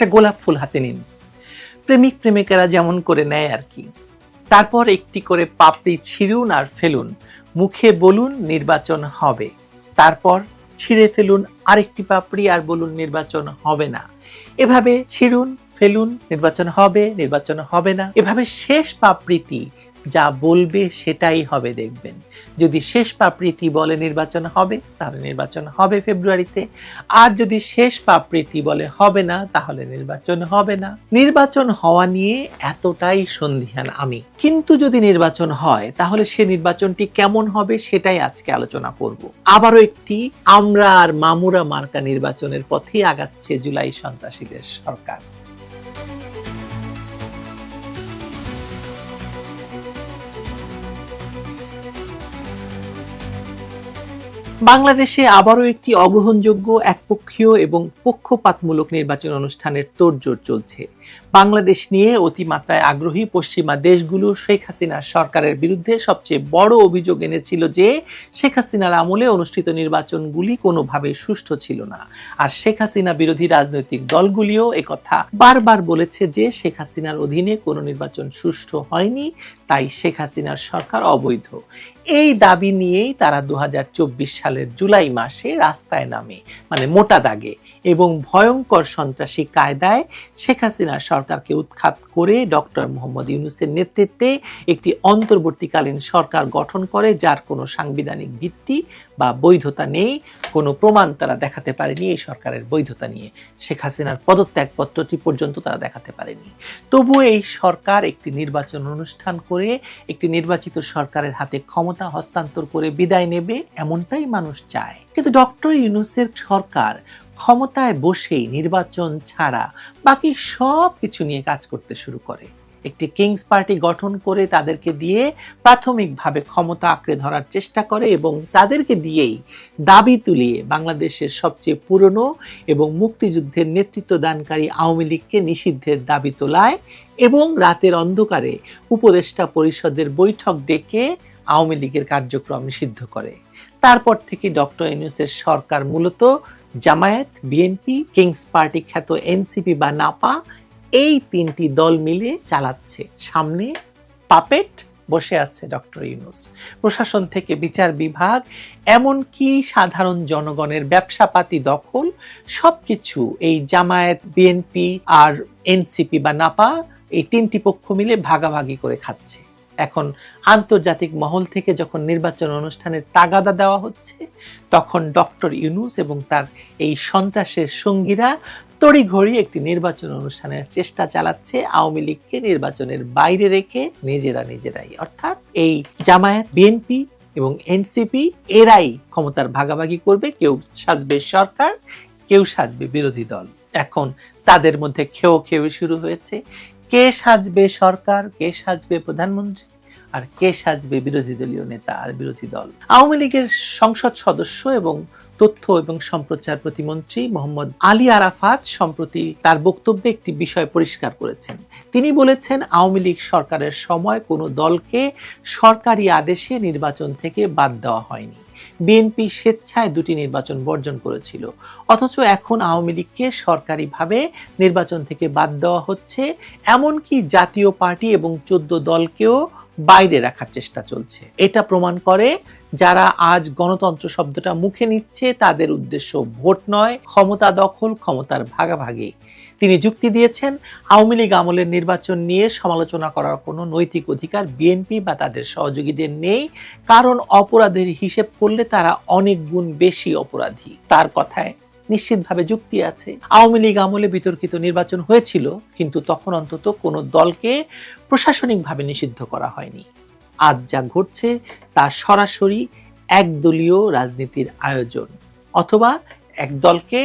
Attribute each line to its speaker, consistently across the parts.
Speaker 1: একটা গোলাপ ফুল হাতে নিন। প্রেমিক, প্রেমিকারা যেমন করে নেয় আর কি। তারপর একটি করে পাপড়ি ছিঁড়ুন আর ফেলুন। মুখে বলুন নির্বাচন হবে। তারপর ছিঁড়ে ফেলুন আরেকটি পাপড়ি আর বলুন নির্বাচন হবে না। এভাবে ছিঁড়ুন, ফেলুন, নির্বাচন হবে নির্বাচন হবে না। এভাবে শেষ পাপড়িটি যা বলবে সেটাই হবে দেখবেন। যদি শেষ পাপড়িটি বলে নির্বাচন হবে, তাহলে নির্বাচন হবে ফেব্রুয়ারিতে। আর যদি শেষ পাপড়িটি বলে হবে না, তাহলে নির্বাচন হবে না। নির্বাচন হওয়া নিয়ে এতটাই সন্ধিহান আমি। কিন্তু যদি নির্বাচন হয়, তাহলে সে নির্বাচনটি কেমন হবে সেটাই আজকে আলোচনা করব। আবারও একটি আমরা আর মামুরা মার্কা নির্বাচনের পথেই আগাচ্ছে জুলাই সন্ত্রাসীদের সরকার। বাংলাদেশে আবারও একটি অগ্রহণযোগ্য একপক্ষীয় এবং পক্ষপাতমূলক নির্বাচন অনুষ্ঠানের তোড়জোড় চলছে। বাংলাদেশ নিয়ে অতিমাত্রায় আগ্রহী পশ্চিমা দেশগুলো শেখ হাসিনার সরকারের বিরুদ্ধে সবচেয়ে বড় অভিযোগ এনেছিল যে শেখ হাসিনার আমলে অনুষ্ঠিত নির্বাচনগুলি কোনোভাবে সুষ্ঠু ছিল না। আর শেখ হাসিনা বিরোধী রাজনৈতিক দলগুলিও একথা বারবার বলেছে যে শেখ হাসিনার অধীনে কোনো নির্বাচন সুষ্ঠু হয়নি, তাই শেখ হাসিনার সরকার অবৈধ। এই দাবি নিয়েই তারা দু হাজার চব্বিশ সালের জুলাই মাসে রাস্তায় নামে মানে মোটা দাগে। এবং ভয়ঙ্কর সন্ত্রাসী কায়দায় শেখ হাসিনার সরকারকে উৎখাত করে ডক্টর মোহাম্মদ ইউনুসের নেতৃত্বে একটি অন্তর্বর্তীকালীন সরকার গঠন করে, যার কোনো সাংবিধানিক ভিত্তি বা বৈধতা নেই, কোনো প্রমাণ তারা দেখাতে পারেনি এই সরকারের বৈধতা নিয়ে। শেখ হাসিনার পদত্যাগপত্রটি পর্যন্ত তারা দেখাতে পারেনি। তবুও এই সরকার একটি নির্বাচন অনুষ্ঠান করে, একটি নির্বাচিত সরকারের হাতে ক্ষমতা হস্তান্তর করে বিদায় নেবে, এমনটাই মানুষ চায়। কিন্তু ডক্টর ইউনুসের সরকার ক্ষমতায় বসেই নির্বাচন ছাড়া বাকি সব কিছু নিয়ে কাজ করতে শুরু করে। একটি কিংস পার্টি গঠন করে তাদেরকে দিয়ে প্রাথমিকভাবে ক্ষমতা আঁকড়ে ধরার চেষ্টা করে এবং তাদেরকে দিয়েই দাবি তুলিয়ে বাংলাদেশের সবচেয়ে পুরনো এবং মুক্তিযুদ্ধের নেতৃত্ব দানকারী আওয়ামী লীগকে নিষিদ্ধের দাবি তোলায় এবং রাতের অন্ধকারে উপদেষ্টা পরিষদের বৈঠক ডেকে আওয়ামী লীগের কার্যক্রম নিষিদ্ধ করে। তারপর থেকে ডক্টর ইউনুসের সরকার মূলত জামায়াত, বিএনপি, কিংস পার্টি খ্যাত এনসিপি বা নাপা, এই তিনটি দল মিলে চালাচ্ছে। সামনে পাপেট বসে আছে ডক্টর ইউনুস। প্রশাসন থেকে বিচার বিভাগ, এমনকি সাধারণ জনগণের ব্যবসাপাতি দখল, সবকিছু এই জামায়াত, বিএনপি আর এনসিপি বা নাপা, এই তিনটি পক্ষ মিলে ভাগাভাগি করে খাচ্ছে। এখন আন্তর্জাতিক মহল থেকে যখন নির্বাচন অনুষ্ঠানের তাগাদা দেওয়া হচ্ছে, তখন ডক্টর ইউনুস এবং তার এই সন্ত্রাসের সঙ্গীরা তড়িঘড়ি একটি নির্বাচন অনুষ্ঠানের চেষ্টা চালাচ্ছে। আওয়ামী লীগকে নির্বাচনের বাইরে রেখে নিজেরা নিজেরাই। অর্থাৎ এই জামায়াত, বিএনপি এবং এনসিপি এরাই ক্ষমতার ভাগাভাগি করবে। কেউ সাজবে সরকার, কেউ সাজবে বিরোধী দল। এখন তাদের মধ্যে খেও খেয়ে শুরু হয়েছে। কে সাজবে সরকার, কে সাজবে প্রধানমন্ত্রী, আর কে সাজবে বিরোধী দলীয় নেতা আর বিরোধী দল? আওয়ামী লীগের সংসদ সদস্য এবং তথ্য এবং সম্প্রচার প্রতিমন্ত্রী মোহাম্মদ আলী আরাফাত সম্প্রতি তার বক্তব্যে একটি বিষয় পরিষ্কার করেছেন। তিনি বলেছেন, আওয়ামী লীগ সরকারের সময় কোনো দলকে সরকারি আদেশে নির্বাচন থেকে বাদ দেওয়া হয়নি। বিএনপি স্বেচ্ছায় দুটি নির্বাচন বর্জন করেছিল। অথচ এখন আওয়ামী লীগকে সরকারিভাবে নির্বাচন থেকে বাদ দেওয়া হচ্ছে। এমনকি জাতীয় পার্টি এবং চোদ্দ দলকেও বাইরে রাখার চেষ্টা চলছে। এটা প্রমাণ করে যারা আজ গণতন্ত্র শব্দটা মুখে নিচ্ছে, তাদের উদ্দেশ্য ভোট নয়, ক্ষমতা দখল, ক্ষমতার ভাগাভাগি। তিনি যুক্তি দিয়েছেন, আওয়ামী লীগ আমলের নির্বাচন নিয়ে সমালোচনা করার কোনো নৈতিক অধিকার বিএনপি বা তাদের সহযোগীদের নেই, কারণ অপরাধের হিসেব করলে তারা অনেক গুণ বেশি অপরাধী। তার কথায় নিশ্চিতভাবে যুক্তি আছে। আওয়ামী লীগ আমলে বিতর্কিত নির্বাচন হয়েছিল, কিন্তু তখন অন্তত কোনো দলকে প্রশাসনিকভাবে নিষিদ্ধ করা হয়নি। আজ যা ঘটছে তা সরাসরি একদলীয় রাজনীতির আয়োজন, অথবা এক দলকে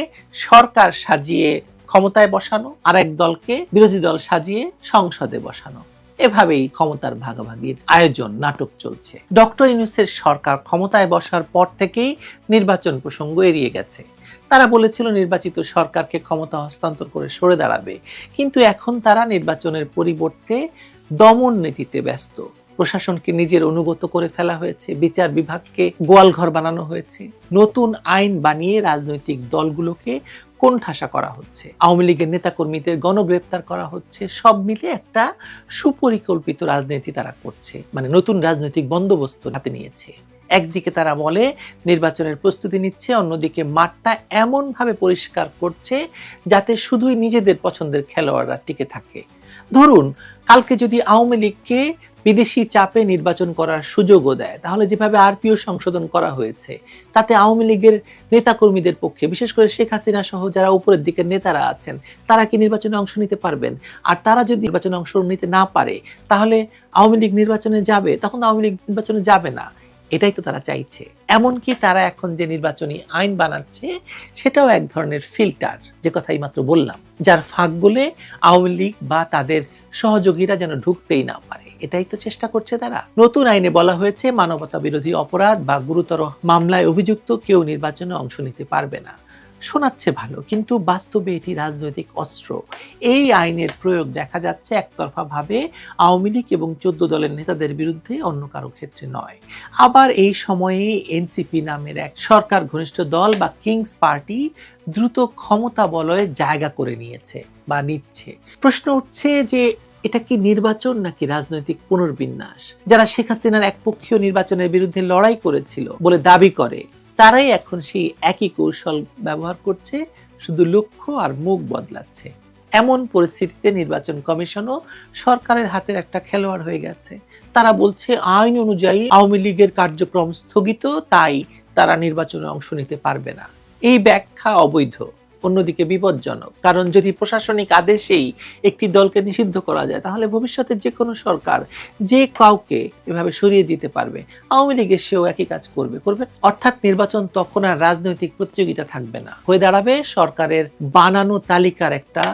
Speaker 1: সরকার সাজিয়ে ক্ষমতায় বসানো আর এক দলকে বিরোধী দল সাজিয়ে সংসদে বসানো। এভাবেই ক্ষমতার ভাগাভাগির আয়োজন নাটক চলছে। ডক্টর ইউনুসের সরকার ক্ষমতায় বসার পর থেকেই নির্বাচন প্রসঙ্গ এড়িয়ে গেছে। তারা বলেছিল নির্বাচিত সরকারকে ক্ষমতা হস্তান্তর করে সরে দাঁড়াবে। কিন্তু এখন তারা নির্বাচনের পরিবর্তে দমন নীতিতে ব্যস্ত। প্রশাসনকে নিজের অনুগত করে ফেলা হয়েছে, বিচার বিভাগকে গোয়ালঘর বানানো হয়েছে। নতুন আইন বানিয়ে রাজনৈতিক দলগুলোকে কোণঠাসা করা হচ্ছে। আওয়ামী লীগের নেতাকর্মীদের গণগ্রেপ্তার করা হচ্ছে। সব মিলে একটা সুপরিকল্পিত রাজনীতি তারা করছে। মানে নতুন রাজনৈতিক বন্দোবস্ত হাতে নিয়েছে। একদিকে তারা বলে নির্বাচনের প্রস্তুতি নিচ্ছে, অন্যদিকে মাঠটা এমনভাবে পরিষ্কার করছে যাতে শুধুই নিজেদের পছন্দের খেলোয়াড়রা টিকে থাকে। ধরুন, কালকে যদি আওয়ামী লীগকে বিদেশি চাপে নির্বাচন করার সুযোগও দেয়, তাহলে যেভাবে আরপিও সংশোধন করা হয়েছে, তাতে আওয়ামী লীগের নেতাকর্মীদের পক্ষে, বিশেষ করে শেখ হাসিনা সহ যারা উপরের দিকের নেতারা আছেন, তারা কি নির্বাচনে অংশ নিতে পারবেন? আর তারা যদি নির্বাচনে অংশ নিতে না পারে, তাহলে আওয়ামী লীগ নির্বাচনে যাবে? তখন আওয়ামী লীগ নির্বাচনে যাবে না। এটাই তো তারা চাইছে। এমনকি তারা এখন যে নির্বাচনী আইন বানাচ্ছে, সেটাও এক ধরনের ফিল্টার, যে কথাই মাত্র বললাম, যার ফাঁক বলে আওয়ামী লীগ বা তাদের সহযোগীরা যেন ঢুকতেই না পারে। এটাই তো চেষ্টা করছে তারা। নতুন আইনে বলা হয়েছে মানবতা বিরোধী অপরাধ বা গুরুতর মামলায় অভিযুক্ত কেউ নির্বাচনে অংশ নিতে পারবে না। শোনাচ্ছে ভালো, কিন্তু বাস্তবে এটি রাজনৈতিক অস্ত্র। এই আইনের প্রয়োগ দেখা যাচ্ছে একতরফা ভাবে আওয়ামী লীগ এবং চোদ্দ দলের নেতাদের বিরুদ্ধে অন্য কারও ক্ষেত্রে নয়। আবার এই সময়ে এনসিপি নামের এক সরকার ঘনিষ্ঠ দল বা কিংস পার্টি দ্রুত ক্ষমতা বলয়ে জায়গা করে নিয়েছে বা নিচ্ছে। প্রশ্ন উঠছে যে এটা কি নির্বাচন নাকি রাজনৈতিক পুনর্বিন্যাস? যারা শেখ হাসিনার একপক্ষীয় নির্বাচনের বিরুদ্ধে লড়াই করেছিল বলে দাবি করে তারাই এখন সেই একই কৌশল ব্যবহার করছে, শুধু লক্ষ্য আর মুখ বদলাচ্ছে। এমন পরিস্থিতিতে নির্বাচন কমিশনও সরকারের হাতের একটা খেলোয়াড় হয়ে গেছে। তারা বলছে, আইন অনুযায়ী আওয়ামী লীগের কার্যক্রম স্থগিত, তাই তারা নির্বাচনে অংশ নিতে পারবে না। এই ব্যাখ্যা অবৈধ। অন্যদিকে বিপজ্জনক। কারণ যদি প্রশাসনিক আদেশেই একটি দলকে নিষিদ্ধ করা যায়, তাহলে ভবিষ্যতে যে কোনো সরকার যে কাউকে এভাবে সরিয়ে দিতে পারবে, আওয়ামী লীগের সেও একই কাজ করবে করবে। অর্থাৎ নির্বাচন তখন আর রাজনৈতিক প্রতিযোগিতা থাকবে না। হয়ে দাঁড়াবে সরকারের বানানো তালিকার একটা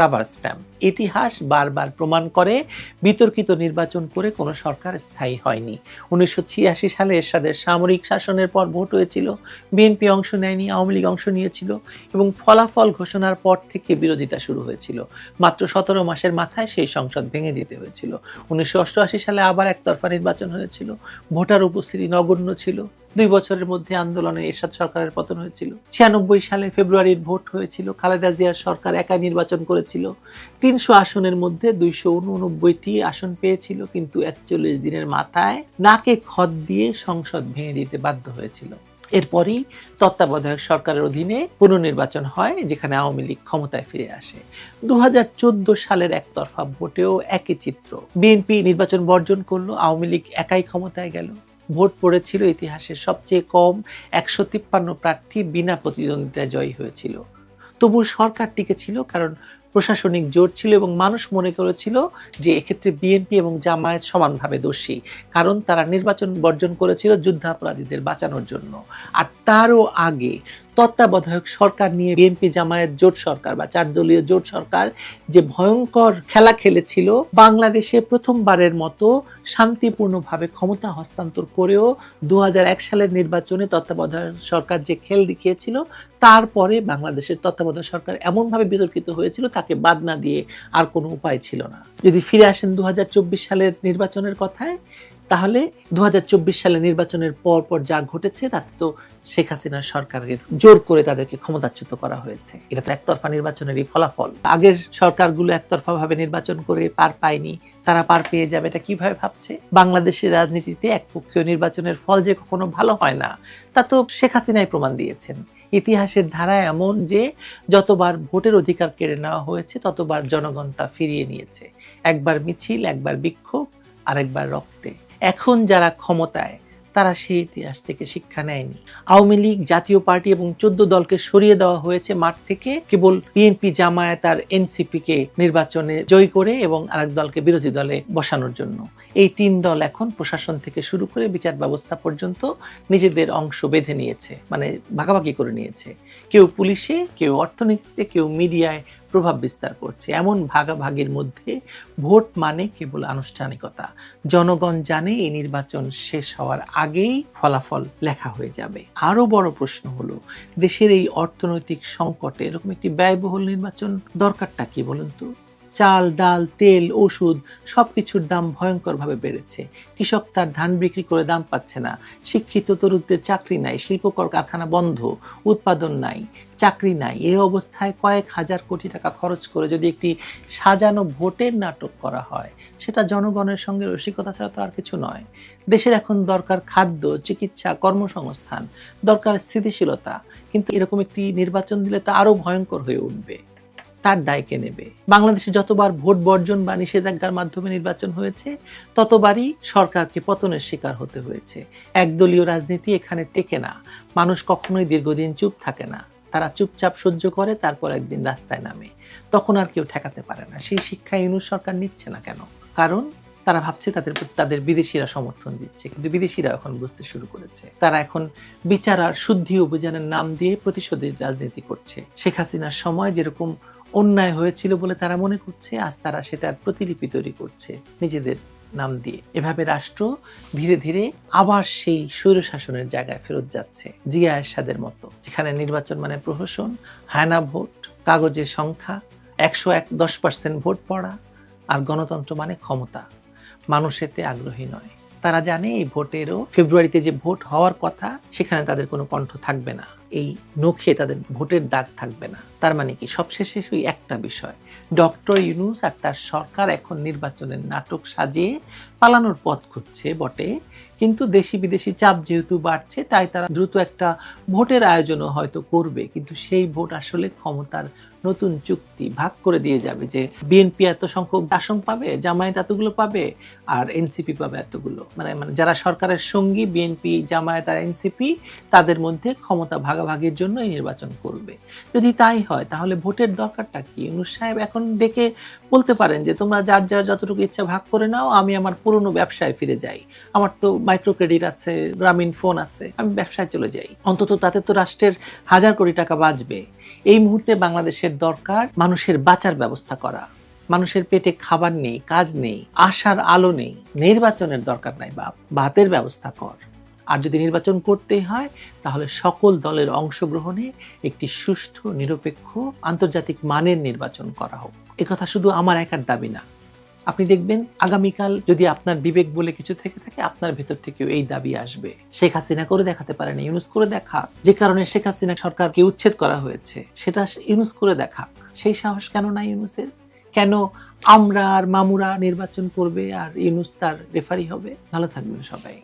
Speaker 1: রাবার স্ট্যাম্প ইতিহাস বারবার প্রমাণ করে, বিতর্কিত নির্বাচন করে কোনো সরকার স্থায়ী হয়নি। উনিশশো ছিয়াশি সালে এরশাদের সামরিক শাসনের পর ভোট হয়েছিল, বিএনপি অংশ নেয়নি, আওয়ামী লীগ অংশ নিয়েছিল এবং ফলাফল ঘোষণার পর থেকে বিরোধিতা শুরু হয়েছিল। মাত্র সতেরো মাসের মাথায় সেই সংসদ ভেঙে যেতে হয়েছিল। উনিশশো অষ্টআশি সালে আবার একতরফা নির্বাচন হয়েছিল। ভোটার উপস্থিতি নগণ্য ছিল। দুই বছরের মধ্যে আন্দোলনে এরশাদ সরকারের পতন হয়েছিল। ছিয়ানব্বই সালে ফেব্রুয়ারির ভোট হয়েছিল, খালেদা জিয়ার সরকার একাই নির্বাচন করেছিল। তিনশো আসনের মধ্যে দুইশো উননব্বইটি আসন পেয়েছিল, কিন্তু একচল্লিশ দিনের মাথায় নাকে খত দিয়ে সংসদ ভেঙে দিতে বাধ্য হয়েছিল। এরপরই তত্ত্বাবধায়ক সরকারের অধীনে পুনর্নির্বাচন হয়, যেখানে আওয়ামী লীগ ক্ষমতায় ফিরে আসে। দু হাজার চোদ্দ সালের একতরফা ভোটেও একই চিত্র। বিএনপি নির্বাচন বর্জন করল, আওয়ামী লীগ একাই ক্ষমতায় গেল। ভোট পড়েছিল ইতিহাসের সবচেয়ে কম একশো তিপ্পান্ন প্রার্থী বিনা প্রতিদ্বন্দ্বিতায় জয়ী হয়েছিল। তবু সরকার টিকেছিল কারণ প্রশাসনিক জোর ছিল এবং মানুষ মনে করেছিল যে এক্ষেত্রে বিএনপি এবং জামায়াত সমানভাবে দোষী, কারণ তারা নির্বাচন বর্জন করেছিল যুদ্ধাপরাধীদের বাঁচানোর জন্য। আর তারও আগে তত্ত্বাবধায়ক সরকার নিয়ে বিএনপি জামায়াত জোট সরকার বা চার দলীয় জোট সরকার যে ভয়ঙ্কর খেলা খেলেছিল, বাংলাদেশে প্রথমবারের মতো শান্তিপূর্ণভাবে ক্ষমতা হস্তান্তর করেও দু হাজার এক সালের নির্বাচনে তত্ত্বাবধায়ক সরকার যে খেল দেখিয়েছিল, তারপরে বাংলাদেশের তত্ত্বাবধায়ক সরকার এমনভাবে বিতর্কিত হয়েছিল, তাকে বাদ না দিয়ে আর কোনো উপায় ছিল না। যদি ফিরে আসেন দু হাজার চব্বিশ সালের নির্বাচনের কথায় তাহলে দু হাজার চব্বিশ সালে নির্বাচনের পর পর যা ঘটেছে, তাতে তো শেখ হাসিনার সরকারের জোর করে তাদেরকে ক্ষমতাচ্যুত করা হয়েছে। এটা তো একতরফা নির্বাচনেরই ফলাফল। আগের সরকারগুলো একতরফা ভাবে নির্বাচন করে পার পায়নি, তারা পার পেয়ে যাবে, এটা কীভাবে ভাবছে? বাংলাদেশের রাজনীতিতে একপক্ষীয় নির্বাচনের ফল যে কখনো ভালো হয় না, তা তো শেখ হাসিনাই প্রমাণ দিয়েছেন। ইতিহাসের ধারা এমন যে, যতবার ভোটের অধিকার কেড়ে নেওয়া হয়েছে, ততবার জনগণ তা ফিরিয়ে নিয়েছে। একবার মিছিল, একবার বিক্ষোভ, আরেকবার রক্তে। এখন যারা ক্ষমতায়, তারা সেই ইতিহাস থেকে শিক্ষা নেয়নি। আওয়ামী লীগ, জাতীয় পার্টি এবং চোদ্দ দলকে সরিয়ে দেওয়া হয়েছে মাঠ থেকে। কেবল বিএনপি জামায়াত আর এনসিপি কে নির্বাচনে জয় করে এবং আরেক দলকে বিরোধী দলে বসানোর জন্য। এই তিন দল এখন প্রশাসন থেকে শুরু করে বিচার ব্যবস্থা পর্যন্ত নিজেদের অংশ বেঁধে নিয়েছে মানে ভাগাভাগি করে নিয়েছে। কেউ পুলিশে, কেউ অর্থনীতিতে, কেউ মিডিয়ায় প্রভাব বিস্তার করছে। এমন ভাগাভাগির মধ্যে ভোট মানে কেবল আনুষ্ঠানিকতা। জনগণ জানে এই নির্বাচন শেষ হওয়ার আগেই ফলাফল লেখা হয়ে যাবে। আরও বড় প্রশ্ন হলো, দেশের এই অর্থনৈতিক সংকটে এরকম একটি ব্যয়বহুল নির্বাচন দরকারটা কি বলুন তো? চাল, ডাল, তেল, ওষুধ, সবকিছুর দাম ভয়ঙ্করভাবে বেড়েছে। কৃষক তার ধান বিক্রি করে দাম পাচ্ছে না। শিক্ষিত তরুণদের চাকরি নাই শিল্পকর কারখানা বন্ধ, উৎপাদন নাই, চাকরি নাই। এই অবস্থায় কয়েক হাজার কোটি টাকা খরচ করে যদি একটি সাজানো ভোটের নাটক করা হয়, সেটা জনগণের সঙ্গে রসিকতা ছাড়া তো আর কিছু নয়। দেশের এখন দরকার খাদ্য, চিকিৎসা, কর্মসংস্থান, দরকার স্থিতিশীলতা। কিন্তু এরকম একটি নির্বাচন দিলে তা আরও ভয়ঙ্কর হয়ে উঠবে। তার দায়কে নেবে। বাংলাদেশে যতবার ভোট বর্জন বা নিষেধাজ্ঞার মাধ্যমে নির্বাচন হয়েছে, ততবারই সরকারকে পতনের শিকার হতে হয়েছে। একদলীয় রাজনীতি এখানে টেকে না। মানুষ কখনোই দীর্ঘদিন চুপ থাকে না। তারা চুপচাপ সহ্য করে, তারপর একদিন রাস্তায় নামে। তখন আর কেউ ঠেকাতে পারে না। সেই শিক্ষা ইউনুস সরকার নিচ্ছে না কেন? কারণ তারা ভাবছে তাদের তাদের বিদেশিরা সমর্থন দিচ্ছে। কিন্তু বিদেশিরা এখন বুঝতে শুরু করেছে। তারা এখন বিচার আর শুদ্ধি অভিযানের নাম দিয়ে প্রতিশোধের রাজনীতি করছে। শেখ হাসিনার সময় যেরকম অন্যায় হয়েছিল বলে তারা মনে করছে, আজ তারা সেটার প্রতিলিপি তৈরি করছে নিজেদের নাম দিয়ে। এভাবে রাষ্ট্র ধীরে ধীরে আবার সেই স্বৈরশাসনের জায়গায় ফেরত যাচ্ছে, জিয়া এরশাদের মতো, যেখানে নির্বাচন মানে প্রহসন, হায়না ভোট, কাগজের সংখ্যা, একশো এক দশ পার্সেন্ট ভোট পড়া আর গণতন্ত্র মানে ক্ষমতা। মানুষ এতে আগ্রহী নয়। তারা জানে এই ভোটেরও ফেব্রুয়ারিতে যে ভোট হওয়ার কথা, সেখানে তাদের কোনো কণ্ঠ থাকবে না। এই নখে তাদের ভোটের দাগ থাকবে না। তার মানে কি? সবশেষে সেই একটা বিষয়। ডক্টর ইউনুস আর তার সরকার এখন নির্বাচনের নাটক সাজিয়ে পালানোর পথ খুঁজছে বটে। কিন্তু দেশি বিদেশি চাপ যেহেতু বাড়ছে, তাই তারা দ্রুত একটা ভোটের আয়োজনও হয়তো করবে। কিন্তু সেই ভোট আসলে ক্ষমতার নতুন চুক্তি ভাগ করে দিয়ে যাবে যে বিএনপি এত সংখ্যক আসন পাবে, জামায়াত এতগুলো পাবে, আর এনসিপি পাবে এতগুলো। মানে মানে যারা সরকারের সঙ্গী বিএনপি জামায়াত আর এনসিপি তাদের মধ্যে ক্ষমতা ভাগাভাগির জন্য এই নির্বাচন করবে। যদি তাই হয়, তাহলে ভোটের দরকারটা কি? ইউনুস সাহেব এখন ডেকে বলতে পারেন যে, তোমরা যার যার যতটুকু ইচ্ছা ভাগ করে নাও, আমি আমার পুরনো ব্যবসায় ফিরে যাই। আমার তো মাইক্রো ক্রেডিট আছে, গ্রামীণ ফোন আছে, আমি ব্যবসায় চলে যাই। অন্তত তাতে তো রাষ্ট্রের হাজার কোটি টাকা বাঁচবে। এই মুহূর্তে বাংলাদেশের দরকার, মানুষের বাঁচার ব্যবস্থা করা। মানুষের পেটে খাবার নেই, কাজ নেই, আশার আলো নেই। নির্বাচনের দরকার নাই বাপ, ভাতের ব্যবস্থা কর। আর যদি নির্বাচন করতে হয়, তাহলে সকল দলের অংশগ্রহণে একটি সুষ্ঠু, নিরপেক্ষ, আন্তর্জাতিক মানের নির্বাচন করা হোক। একথা শুধু আমার একার দাবি না। আপনি দেখবেন আগামীকাল যদি আপনার বিবেক বলে কিছু থেকে থাকে, আপনার ভেতর থেকেও এই দাবি আসবে। শেখ হাসিনা করে দেখাতে পারেন, ইউনুস করে দেখা। যে কারণে শেখ হাসিনা সরকারকে উচ্ছেদ করা হয়েছে, সেটা ইউনুস করে দেখা। সেই সাহস কেন না ইউনুসের? কেন আমরা আর মামুরা নির্বাচন করবে আর ইউনুস তার রেফারি হবে? ভালো থাকবেন সবাই।